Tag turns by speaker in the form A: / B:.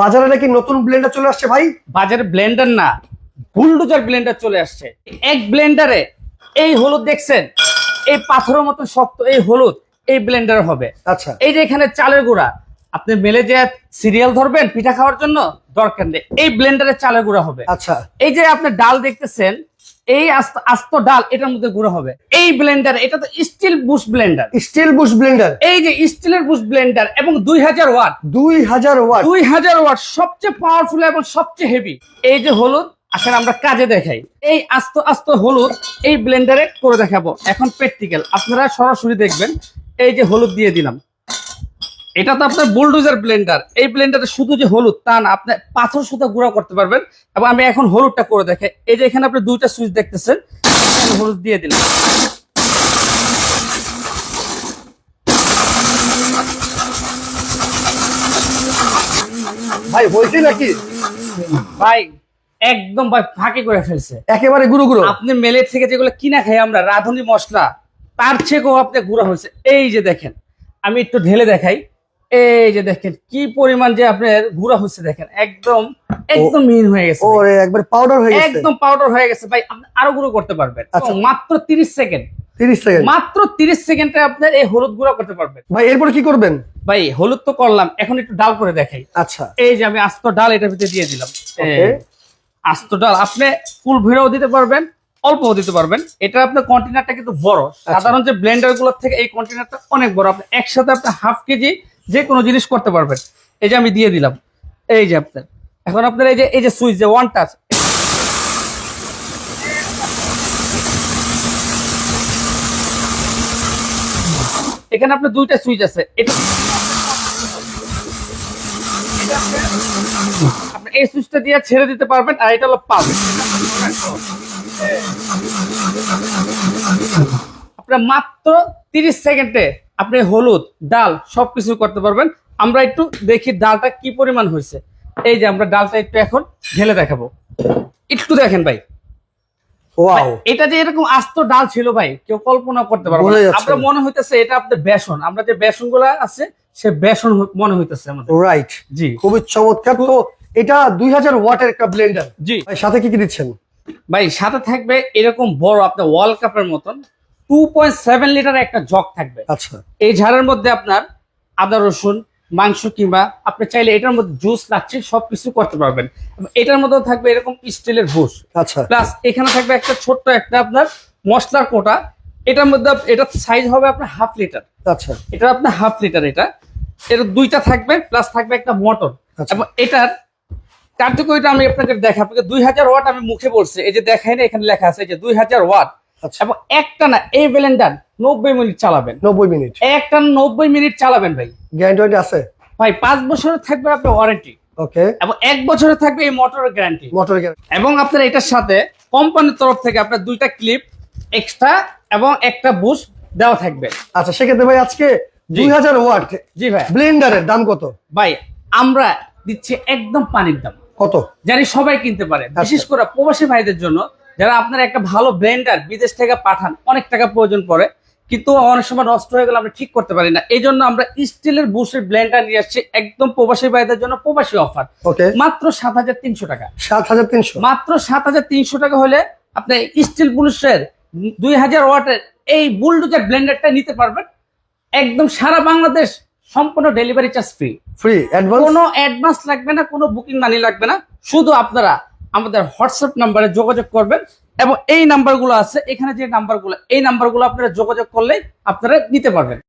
A: বাজারে নাকি নতুন ব্লেন্ডার চলে আসছে ভাই?
B: বাজারে ব্লেন্ডার না বুলডোজার ব্লেন্ডার চলে আসছে। এক ব্লেন্ডারে এই হলুদ দেখছেন? এই পাথরের মতো শক্ত এই হলুদ এই ব্লেন্ডার হবে।
A: আচ্ছা।
B: এই যে এখানে চালের গুঁড়া আপনি মেলে যে সিরিয়াল ধরবেন পিঠা খাওয়ার জন্য দরকার নেই এই ব্লেন্ডারে চালের গুঁড়া হবে।
A: আচ্ছা।
B: এই যে আপনি ডাল দেখতেছেন এই আস্ত আস্ত ডাল এটার মধ্যে গুঁড়ো হবে। এই ব্লেন্ডার এটা তো steel bush blender
A: steel bush blender
B: এই যে স্টিলের বুশ ব্লেন্ডার এবং দুই হাজার ওয়াট।
A: দুই হাজার ওয়াট।
B: দুই হাজার ওয়াট সবচেয়ে পাওয়ারফুল এবং সবচেয়ে হেভি এই যে হলুদ আসলে আমরা কাজে দেখাই। এই আস্ত আস্ত হলুদ এই ব্লেন্ডারে করে দেখাবো। এখন প্র্যাকটিক্যাল আপনারা সরাসরি দেখবেন। এই যে হলুদ দিয়ে দিলাম। এটা তো আপনার বুলডোজার ব্লেন্ডার এই ব্লেন্ডারে শুধু যে হলুদ তা না আপনি পাথর সুতা গুঁড়া করতে পারবেন। এবং আমি এখন হলুদটা করে দেখে এই যে এখানে আপনি দুইটা সুইচ দেখতেছেন হলুদ দিয়ে দিলাম।
A: ভাই হয়েছে নাকি?
B: ভাই একদম ভাই ফাঁকি করে ফেলছে।
A: একেবারে গুরু গুরু
B: আপনি মেলের থেকে যেগুলো কিনা খাই আমরা রাঁধুনি মশলা তার থেকেও আপনি গুঁড়া হয়েছে। এই যে দেখেন আমি একটু ঢেলে দেখাই। এই যে দেখেন কি পরিমাণ যে আপনার গুঁড়া হয়েছে দেখেন একদম একদম মিহিন হয়ে গেছে
A: ও
B: ভাই।
A: রে, একবার পাউডার হয়ে গেছে।
B: একদম পাউডার হয়ে গেছে ভাই আপনি আরও গুঁড়ো করতে পারবেন।
A: আচ্ছা।
B: মাত্র তিরিশ সেকেন্ড।
A: তিরিশ সেকেন্ড।
B: মাত্র তিরিশ সেকেন্ডে আপনার এই হলুদ গুঁড়া করতে পারবেন।
A: ভাই এরপরে কি করবেন?
B: ভাই হলুদ তো করলাম এখন একটু ডাল করে দেখাই।
A: আচ্ছা।
B: এই যে আমি আস্ত ডাল এটার ভিতরে দিয়ে দিলাম. আস্ত ডাল আপনি ফুল ভিড়েও দিতে পারবেন অল্পও দিতে পারবেন। এটা আপনার কন্টেনারটা কিন্তু বড়।
A: আচ্ছা।
B: সাধারণ যে ব্লেন্ডারগুলোর থেকে এই কন্টেনারটা অনেক বড়। আপনি একসাথে আপনি হাফ কেজি যে কোনো জিনিস করতে পারবেন। এই যে আমি দিয়ে দিলাম। এই যে আপনার। এখন আপনার এই যে এই যে সুইচ, যে ওয়ান টাচ এখানে আপনার দুইটা সুইচ আছে। আপনি এই সুইচটা দিয়ে ছেড়ে দিতে পারবেন, আর এটা হলো পাম্প আপনার মাত্র তিরিশ সেকেন্ডে আপনি হলুদ ডাল সবকিছু করতে পারবেন। আমরা একটু দেখি ডালটা কি পরিমাণ হয়েছে। এই যে আমরা ডালটা একটু এখন ঢেলে দেখাবো। একটু দেখেন ভাই।
A: ওয়াও।
B: এটা যে এরকম আস্ত ডাল ছিল ভাই কেউ কল্পনা করতে পারবে আমরা মনে হইতেছে এটা আপনার বেসন। আমরা যে বেসনগুলা আছে সে বেসন মনে হইতেছে আমাদের।
A: রাইট
B: জি।
A: খুবই চমৎকার। তো এটা দুই হাজার ওয়াটের একটা ব্লেন্ডার
B: জি।
A: ভাই সাথে কি কি দিচ্ছেন?
B: ভাই সাথে থাকবে এরকম বড় আপনার ওয়ার্ল্ড কাপের মতন। টু পয়েন্ট সেভেন লিটার একটা জগ থাকবে।
A: আচ্ছা।
B: এই ঝাড়ের মধ্যে আপনার আদা রসুন মাংস কিংবা আপনি চাইলে এটার মধ্যে জুস লাগছে সবকিছু করতে পারবেন। এটার মধ্যেও থাকবে এরকম স্টিলের হুস
A: আচ্ছা।
B: প্লাস এখানে থাকবে একটা ছোট্ট একটা আপনার মশলার কোটা। এটার মধ্যে এটার সাইজ হবে আপনার হাফ লিটার
A: আচ্ছা।
B: এটা আপনার হাফ লিটার এটা। এর দুইটা থাকবে প্লাস থাকবে একটা মোটর।
A: আচ্ছা।
B: এবং এটার কার্যকরিতা আমি আপনাকে দেখা আপনাকে দুই হাজার ওয়াট আমি মুখে বলছি। এই যে দেখাই না এখানে লেখা আছে যে দুই হাজার ওয়াট এবং একটা না এই ব্লেন্ডার নব্বই মিনিট চালাবেন।
A: নব্বই মিনিট।
B: একটা নব্বই মিনিট চালাবেন ভাই।
A: গ্যারান্টি আছে?
B: ভাই পাঁচ বছরের থাকবে আপনার ওয়ারেন্টি।
A: ওকে।
B: এবং এক বছরের থাকবে এই মোটরের গ্যারান্টি। এবং আপনার এটার সাথে কোম্পানির তরফ থেকে আপনার দুইটা ক্লিপ এক্সট্রা এবং একটা বুশ দেওয়া থাকবে।
A: আচ্ছা সেক্ষেত্রে ভাই আজকে দুই হাজার ওয়াট
B: জি ভাই।
A: ব্লেন্ডারের দাম কত?
B: ভাই আমরা দিচ্ছি একদম পানির দাম।
A: কত?
B: জানি সবাই কিনতে পারে বিশেষ করে প্রবাসী ভাইদের জন্য যারা আপনার একটা ভালো ব্লেন্ডার বিদেশ থেকে পাঠান অনেক টাকা প্রয়োজন পড়ে কিন্তু অনেক সময় নষ্ট হয়ে গেলে আমরা ঠিক করতে পারি না। এই জন্য আমরা স্টিলের বুশের ব্লেন্ডার নিয়ে আসছি একদম প্রবাসী ভাইদের জন্য প্রবাসী অফার মাত্র সাত হাজার তিনশো টাকা।
A: সাত হাজার তিনশো?
B: মাত্র সাত হাজার তিনশো টাকা হলে আপনি স্টিল বুলসের দুই হাজার ওয়াটের এই বুলডোজার ব্লেন্ডারটা নিতে পারবেন। একদম সারা বাংলাদেশ সম্পূর্ণ ডেলিভারি চার্জ ফ্রি
A: ফ্রি
B: কোনো অ্যাডভান্স লাগবে না কোনো বুকিং মানি লাগবে না। শুধু আপনারা আমাদের হোয়াটসঅ্যাপ নাম্বারে যোগাযোগ করবেন এবং এই নাম্বারগুলো আছে। এখানে যে নাম্বারগুলো, এই নাম্বারগুলো আপনারা যোগাযোগ করলে আপনারা নিতে পারবেন।